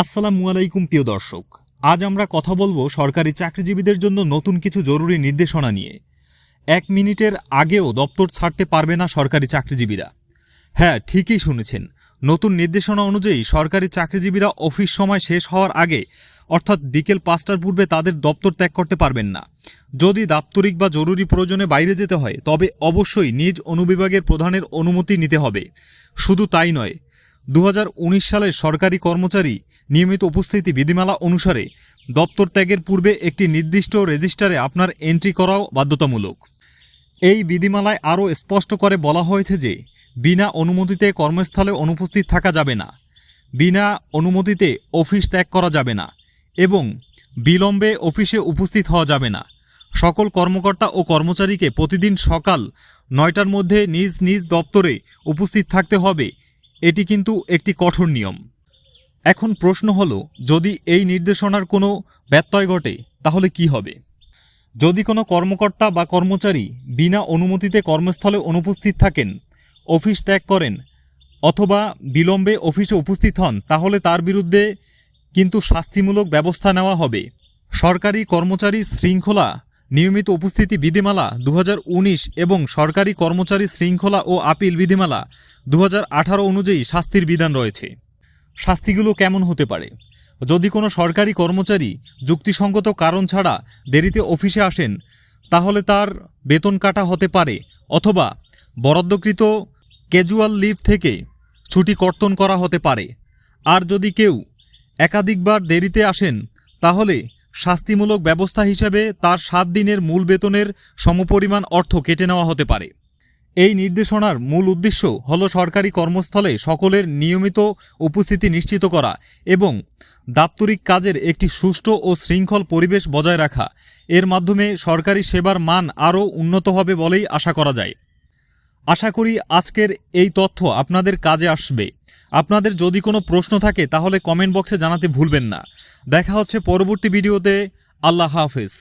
আসসালামু আলাইকুম, প্রিয় দর্শক। আজ আমরা কথা বলব সরকারি চাকরিজীবীদের জন্য নতুন কিছু জরুরি নির্দেশনা নিয়ে। এক মিনিটের আগেও দপ্তর ছাড়তে পারবে না সরকারি চাকরিজীবীরা। হ্যাঁ ঠিকই শুনেছেন। নতুন নির্দেশনা অনুযায়ী সরকারি চাকরিজীবীরা অফিস সময় শেষ হওয়ার আগে, অর্থাৎ বিকেল পাঁচটার পূর্বে তাদের দপ্তর ত্যাগ করতে পারবেন না। যদি দাপ্তরিক বা জরুরি প্রয়োজনে বাইরে যেতে হয়, তবে অবশ্যই নিজ অনুবিভাগের প্রধানের অনুমতি নিতে হবে। শুধু তাই নয় দু সালের সরকারি কর্মচারী নিয়মিত উপস্থিতি বিধিমালা অনুসারে দপ্তর ত্যাগের পূর্বে একটি নির্দিষ্ট রেজিস্টারে আপনার এন্ট্রি করাও বাধ্যতামূলক। এই বিধিমালায় আরও স্পষ্ট করে বলা হয়েছে যে, বিনা অনুমতিতে কর্মস্থলে অনুপস্থিত থাকা যাবে না, বিনা অনুমতিতে অফিস ত্যাগ করা যাবে না এবং বিলম্বে অফিসে উপস্থিত হওয়া যাবে না। সকল কর্মকর্তা ও কর্মচারীকে প্রতিদিন সকাল নয়টার মধ্যে নিজ নিজ দপ্তরে উপস্থিত থাকতে হবে। এটি কিন্তু একটি কঠোর নিয়ম। এখন প্রশ্ন হলো, যদি এই নির্দেশনার কোনো ব্যত্যয় ঘটে, তাহলে কি হবে? যদি কোনো কর্মকর্তা বা কর্মচারী বিনা অনুমতিতে কর্মস্থলে অনুপস্থিত থাকেন, অফিস ত্যাগ করেন, অথবা বিলম্বে অফিসে উপস্থিত হন, তাহলে তার বিরুদ্ধে কিন্তু শাস্তিমূলক ব্যবস্থা নেওয়া হবে। সরকারি কর্মচারী শৃঙ্খলা, নিয়মিত উপস্থিতি বিধিমালা দু হাজার উনিশ এবং সরকারি কর্মচারী শৃঙ্খলা ও আপিল বিধিমালা দু হাজার আঠারো অনুযায়ী শাস্তির বিধান রয়েছে। শাস্তিগুলো কেমন হতে পারে? যদি কোনো সরকারি কর্মচারী যুক্তিসঙ্গত কারণ ছাড়া দেরিতে অফিসে আসেন, তাহলে তার বেতন কাটা হতে পারে, অথবা বরাদ্দকৃত ক্যাজুয়াল লিভ থেকে ছুটি কর্তন করা হতে পারে। আর যদি কেউ একাধিকবার দেরিতে আসেন, তাহলে শাস্তিমূলক ব্যবস্থা হিসেবে তার সাত দিনের মূল বেতনের সমপরিমাণ অর্থ কেটে নেওয়া হতে পারে। এই নির্দেশনার মূল উদ্দেশ্য হল সরকারি কর্মস্থলে সকলের নিয়মিত উপস্থিতি নিশ্চিত করা এবং দাপ্তরিক কাজের একটি সুষ্ঠু ও শৃঙ্খল পরিবেশ বজায় রাখা। এর মাধ্যমে সরকারি সেবার মান আরও উন্নত হবে বলেই আশা করা যায়। আশা করি আজকের এই তথ্য আপনাদের কাজে আসবে। আপনাদের যদি কোনো প্রশ্ন থাকে তাহলে কমেন্ট বক্সে জানাতে ভুলবেন না। দেখা হচ্ছে পরবর্তী ভিডিওতে। আল্লাহ হাফেজ।